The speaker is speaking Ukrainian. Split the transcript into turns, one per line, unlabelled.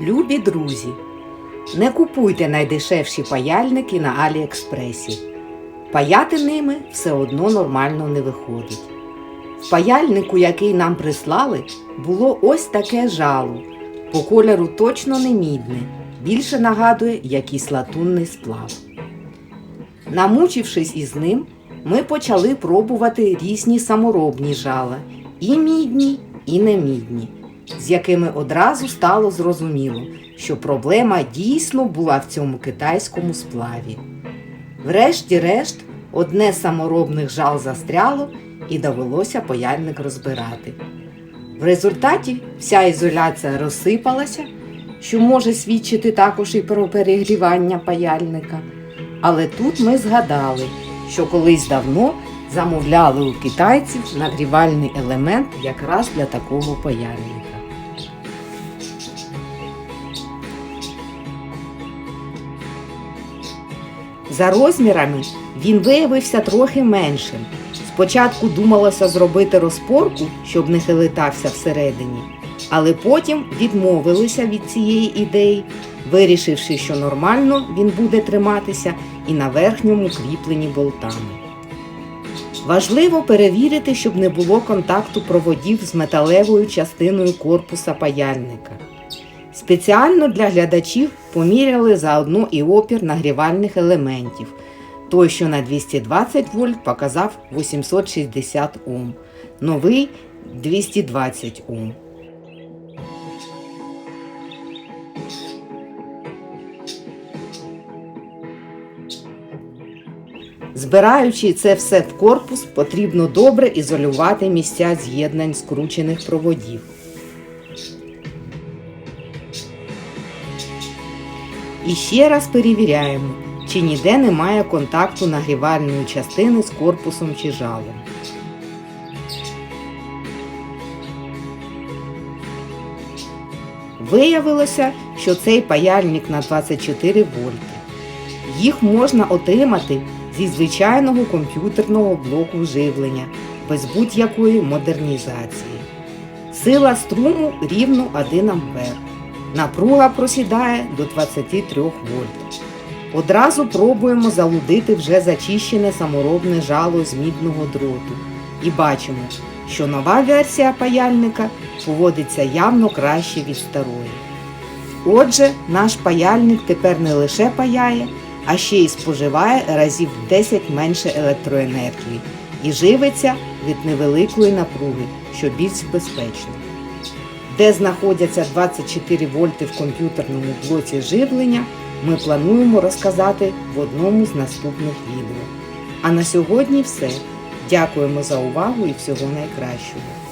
Любі друзі, не купуйте найдешевші паяльники на Аліекспресі. Паяти ними все одно нормально не виходить. В паяльнику, який нам прислали, було ось таке жало. По кольору точно не мідне, більше нагадує якийсь латунний сплав. Намучившись із ним, ми почали пробувати різні саморобні жала, і мідні, і немідні, з якими одразу стало зрозуміло, що проблема дійсно була в цьому китайському сплаві. Врешті-решт, одне саморобних жал застряло і довелося паяльник розбирати. В результаті вся ізоляція розсипалася, що може свідчити також і про перегрівання паяльника. Але тут ми згадали, що колись давно замовляли у китайців нагрівальний елемент якраз для такого паяльника. За розмірами він виявився трохи меншим. Спочатку думалося зробити розпорку, щоб не хилитався всередині, але потім відмовилися від цієї ідеї, вирішивши, що нормально він буде триматися і на верхньому кріпленні болтами. Важливо перевірити, щоб не було контакту проводів з металевою частиною корпуса паяльника. Спеціально для глядачів поміряли заодно і опір нагрівальних елементів. Той, що на 220 вольт, показав 860 Ом, новий 220 Ом. Збираючи це все в корпус, потрібно добре ізолювати місця з'єднань скручених проводів. І ще раз перевіряємо, чи ніде немає контакту нагрівальної частини з корпусом чи жалом. Виявилося, що цей паяльник на 24 вольти. Їх можна отримати зі звичайного комп'ютерного блоку живлення без будь-якої модернізації. Сила струму рівно 1 ампер. Напруга просідає до 23 вольт. Одразу пробуємо залудити вже зачищене саморобне жало з мідного дроту і бачимо, що нова версія паяльника поводиться явно краще від старої. Отже, наш паяльник тепер не лише паяє, а ще й споживає разів 10 менше електроенергії і живиться від невеликої напруги, що більш безпечно. Де знаходяться 24 вольти в комп'ютерному блоці живлення, ми плануємо розказати в одному з наступних відео. А на сьогодні все. Дякуємо за увагу і всього найкращого.